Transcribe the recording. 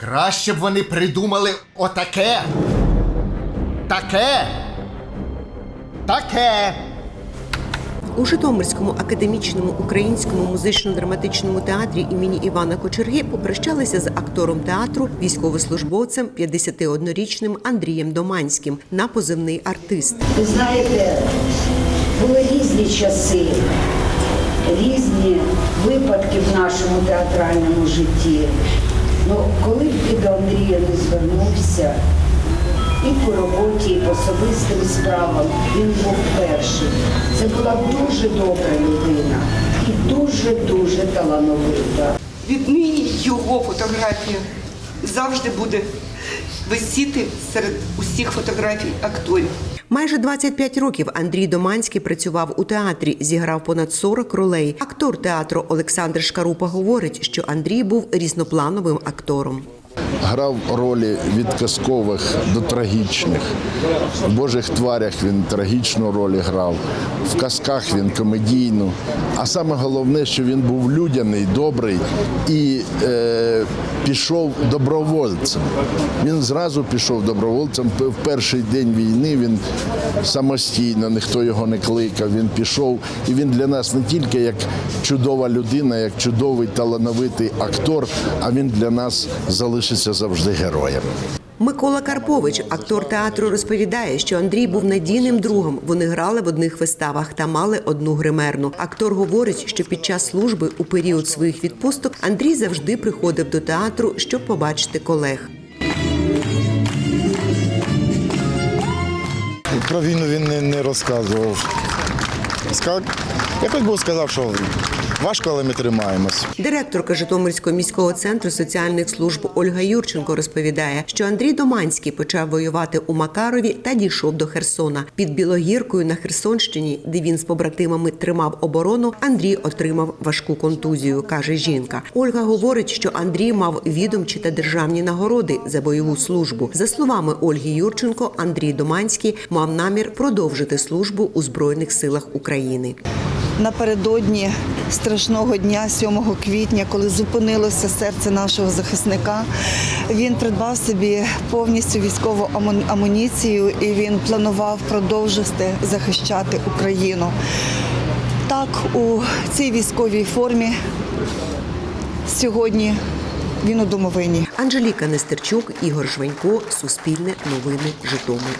Краще б вони придумали отаке. Таке. Таке. У Житомирському академічному українському музично-драматичному театрі імені Івана Кочерги попрощалися з актором театру, військовослужбовцем 51-річним Андрієм Доманським на позивний артист. Ви знаєте, були різні часи, різні випадки в нашому театральному житті. Ну, коли б до Андрія не звернувся, і по роботі, і по особистим справам, він був перший. Це була дуже добра людина і дуже-дуже талановита. Віднині його фотографія завжди буде висіти серед усіх фотографій акторів. Майже 25 років Андрій Доманський працював у театрі, зіграв понад 40 ролей. Актор театру Олександр Шкарупа говорить, що Андрій був різноплановим актором. Грав ролі від казкових до трагічних. В Божих тварях він трагічну роль грав, в казках він комедійну. А саме головне, що він був людяний, добрий і е, пішов добровольцем. Він зразу пішов добровольцем. В перший день війни він самостійно, ніхто його не кликав. Він пішов, і він для нас не тільки як чудова людина, як чудовий талановитий актор, а він для нас залишиться завжди героєм. Микола Карпович, актор театру, розповідає, що Андрій був надійним другом. Вони грали в одних виставах та мали одну гримерну. Актор говорить, що під час служби у період своїх відпусток Андрій завжди приходив до театру, щоб побачити колег. Про війну він не розказував. Якось був сказав, що важко, але ми тримаємось. Директорка Житомирського міського центру соціальних служб Ольга Юрченко розповідає, що Андрій Доманський почав воювати у Макарові та дійшов до Херсона. Під Білогіркою на Херсонщині, де він з побратимами тримав оборону, Андрій отримав важку контузію, каже жінка. Ольга говорить, що Андрій мав відомчі та державні нагороди за бойову службу. За словами Ольги Юрченко, Андрій Доманський мав намір продовжити службу у збройних силах України. Напередодні страшного дня, 7 квітня, коли зупинилося серце нашого захисника, він придбав собі повністю військову аму- амуніцію і він планував продовжити захищати Україну. Так, у цій військовій формі сьогодні він у домовині. Анжеліка Нестерчук, Ігор Жванько, Суспільне новини, Житомир.